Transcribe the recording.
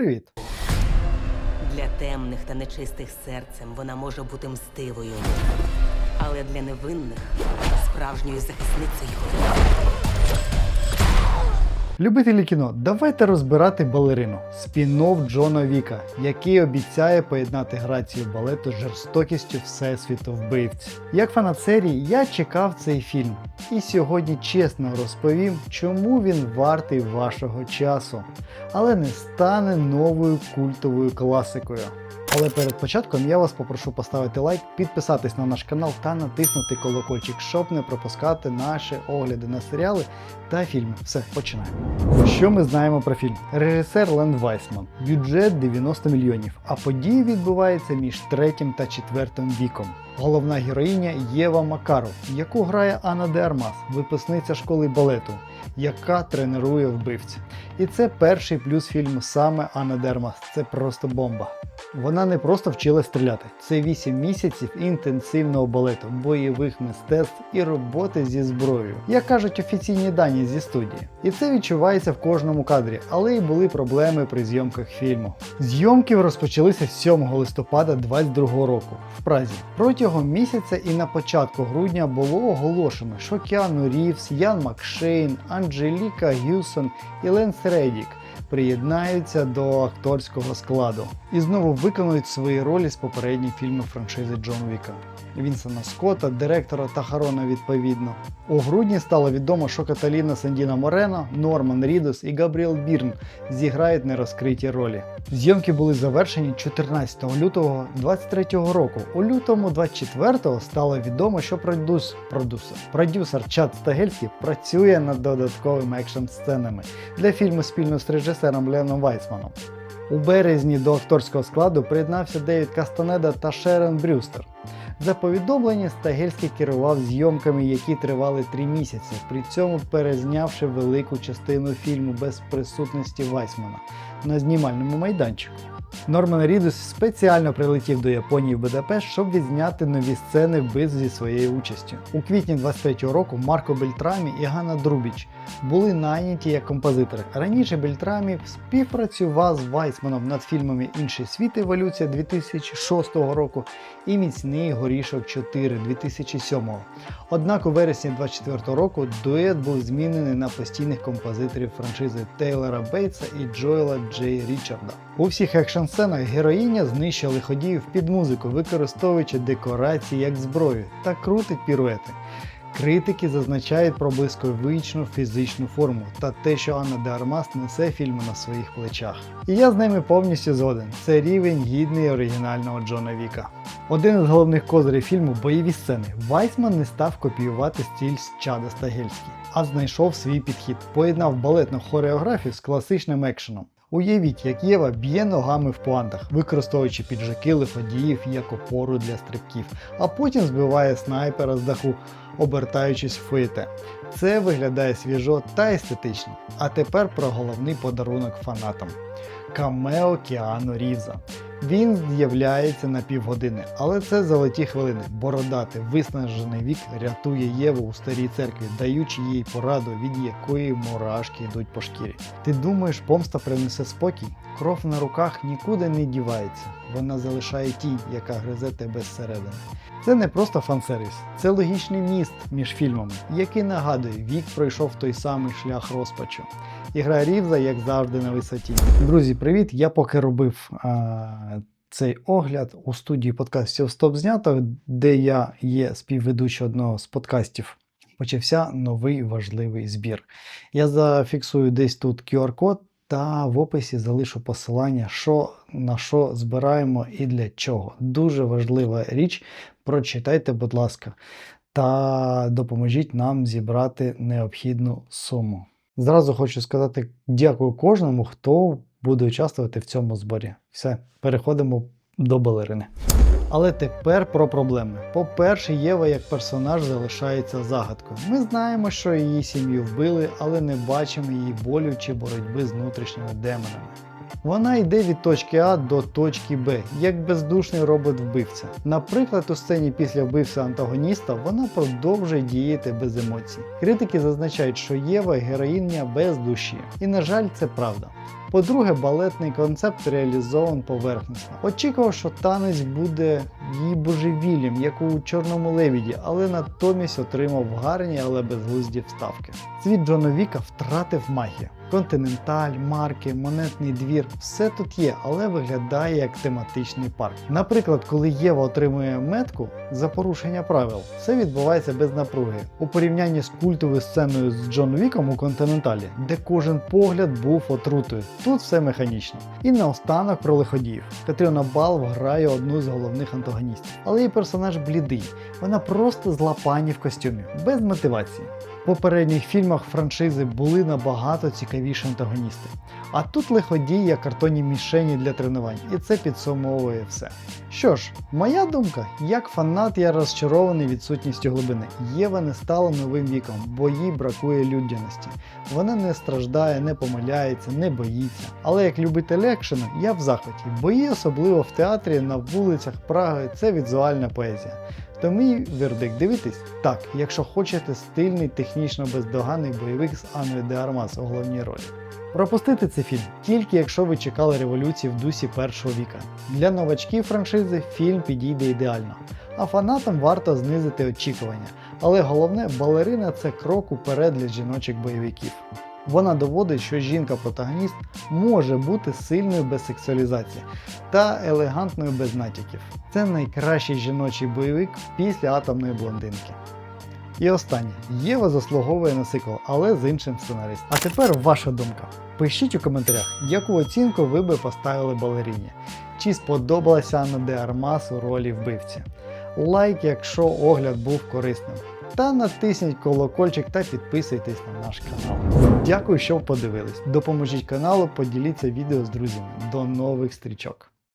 Привіт! Для темних та нечистих серцем вона може бути мстивою, але для невинних справжньою захисницею. Любителі кіно, давайте розбирати балерину спін-офф Джона Віка, який обіцяє поєднати грацію балету з жорстокістю всесвіту вбивці. Як фанат серії, я чекав цей фільм і сьогодні чесно розповім, чому він вартий вашого часу, але не стане новою культовою класикою. Але перед початком я вас попрошу поставити лайк, підписатись на наш канал та натиснути колокольчик, щоб не пропускати наші огляди на серіали та фільми. Все, починаємо. Що ми знаємо про фільм? Режисер Ленд Вайсман, бюджет 90 мільйонів, а події відбуваються між третім та четвертим віком. Головна героїня Єва Макаров, яку грає Анна де Армас, випускниця школи балету, яка тренує вбивця. І це перший плюс фільму саме Анна де Армас. Це просто бомба. Вона не просто вчила стріляти, це 8 місяців інтенсивного балету, бойових мистецтв і роботи зі зброєю, як кажуть офіційні дані зі студії. І це відчувається в кожному кадрі, але й були проблеми при зйомках фільму. Зйомки розпочалися 7 листопада 2022 року в Празі. Протягом місяця і на початку грудня було оголошено, що Кіану Рівс, Ян Макшейн, Анджеліка Гюсон і Ленс Редік приєднаються до акторського складу і знову виконують свої ролі з попередніх фільмів франшизи Джон Віка. Вінсона Скотта, директора та Харона відповідно. У грудні стало відомо, що Каталіна Сандіна Морено, Норман Рідус і Габріел Бірн зіграють нерозкриті ролі. Зйомки були завершені 14 лютого 23 року. У лютому 24-го стало відомо, що продюс, продюсер, продюсер Чад Стагельський працює над додатковими екшн сценами для фільму спільно з режисером Леном Вайсманом. У березні до акторського складу приєднався Девід Кастанеда та Шерен Брюстер. За повідомлення Стагельський керував зйомками, які тривали три місяці, при цьому перезнявши велику частину фільму без присутності Вайсмана на знімальному майданчику. Норман Рідус спеціально прилетів до Японії в Будапешт, щоб відзняти нові сцени вбивств зі своєю участю. У квітні 23-го року Марко Бельтрамі і Ганна Друбіч були найняті як композитори. Раніше Бельтрамі співпрацював з Вайсманом над фільмами Інший світ еволюція 2006 року і Міцний горішок 4 2007. Однак у вересні 24 року дует був змінений на постійних композиторів франшизи Тейлора Бейтса і Джоела Джей Річарда. У всіх екшн сценах героїня знищує лиходіїв під музику, використовуючи декорації як зброю та крутить піруети. Критики зазначають про блискавичну фізичну форму та те, що Анна де Армас несе фільми на своїх плечах. І я з ними повністю згоден. Це рівень гідний оригінального Джона Віка. Один із головних козирів фільму бойові сцени. Вайсман не став копіювати стиль з Чада Стагельський, а знайшов свій підхід, поєднав балетну хореографію з класичним екшеном. Уявіть, як Єва б'є ногами в пуантах, використовуючи піджаки лиходіїв як опору для стрибків, а потім збиває снайпера з даху, обертаючись в фуєте. Це виглядає свіжо та естетично. А тепер про головний подарунок фанатам. Камео Кіану Рівза. Він з'являється на півгодини, але це золоті хвилини. Бородатий, виснажений вік рятує Єву у старій церкві, даючи їй пораду, від якої мурашки йдуть по шкірі. Ти думаєш, помста принесе спокій? Кров на руках нікуди не дівається. Вона залишає тінь, яка гризе тебе зсередини. Це не просто фан-сервіс, це логічний міст між фільмами, який нагадує, вік пройшов той самий шлях розпачу. Ігра Рівза, як завжди, на висоті. Друзі, привіт! Я поки робив а, цей огляд у студії подкастів Стоп знято, де я є співведучий одного з подкастів. Почався новий важливий збір. Я зафіксую десь тут QR-код та в описі залишу посилання, що на що збираємо і для чого. Дуже важлива річ. Прочитайте, будь ласка, та допоможіть нам зібрати необхідну суму. Зразу хочу сказати дякую кожному, хто буде участвувати в цьому зборі. Все, переходимо до балерини. Але тепер про проблеми. По-перше, Єва як персонаж залишається загадкою. Ми знаємо, що її сім'ю вбили, але не бачимо її болю чи боротьби з внутрішніми демонами. Вона йде від точки А до точки Б, як бездушний робот-вбивця. Наприклад, у сцені після вбивства антагоніста вона продовжує діяти без емоцій. Критики зазначають, що Єва героїня без душі. І на жаль, це правда. По-друге, балетний концепт реалізован поверхнісно. Очікував, що танець буде її божевіллям, як у чорному лебіді, але натомість отримав гарні, але безглузді вставки. Світ Джона Віка втратив магію. Континенталь, марки, монетний двір все тут є, але виглядає як тематичний парк. Наприклад, коли Єва отримує метку за порушення правил, все відбувається без напруги. У порівнянні з культовою сценою з Джон Віком у Континенталі, де кожен погляд був отрутою. Тут все механічно. І наостанок про лиходіїв. Катріона Балв грає одну з головних антагоністів, але її персонаж блідий. Вона просто зла пані в костюмі, без мотивації. Попередніх фільмах франшизи були набагато цікавіші антагоністи. А тут лиходій як картонні мішені для тренувань, і це підсумовує все. Що ж, моя думка, як фанат, я розчарований відсутністю глибини. Єва не стала новим віком, бо їй бракує людяності. Вона не страждає, не помиляється, не боїться. Але як любитель екшену, я в захваті. Бої, особливо в театрі, на вулицях Праги, це візуальна поезія. То мій вердикт дивитись? Так, якщо хочете стильний, технічно бездоганний бойовик з Анною де Армас у головній ролі. Пропустити цей фільм тільки якщо ви чекали революції в дусі першого віка. Для новачків франшизи фільм підійде ідеально, а фанатам варто знизити очікування. Але головне, балерина це крок уперед для жіночих бойовиків. Вона доводить, що жінка-протагоніст може бути сильною без сексуалізації та елегантною без натяків. Це найкращий жіночий бойовик після атомної блондинки. І останнє. Єва заслуговує на сиквел, але з іншим сценаристом. А тепер ваша думка. Пишіть у коментарях, яку оцінку ви би поставили балеріні. Чи сподобалася Анна де Армас у ролі вбивці. Лайк, якщо огляд був корисним. Та натисніть колокольчик та підписуйтесь на наш канал. Дякую, що подивились. Допоможіть каналу, поділіться відео з друзями. До нових стрічок!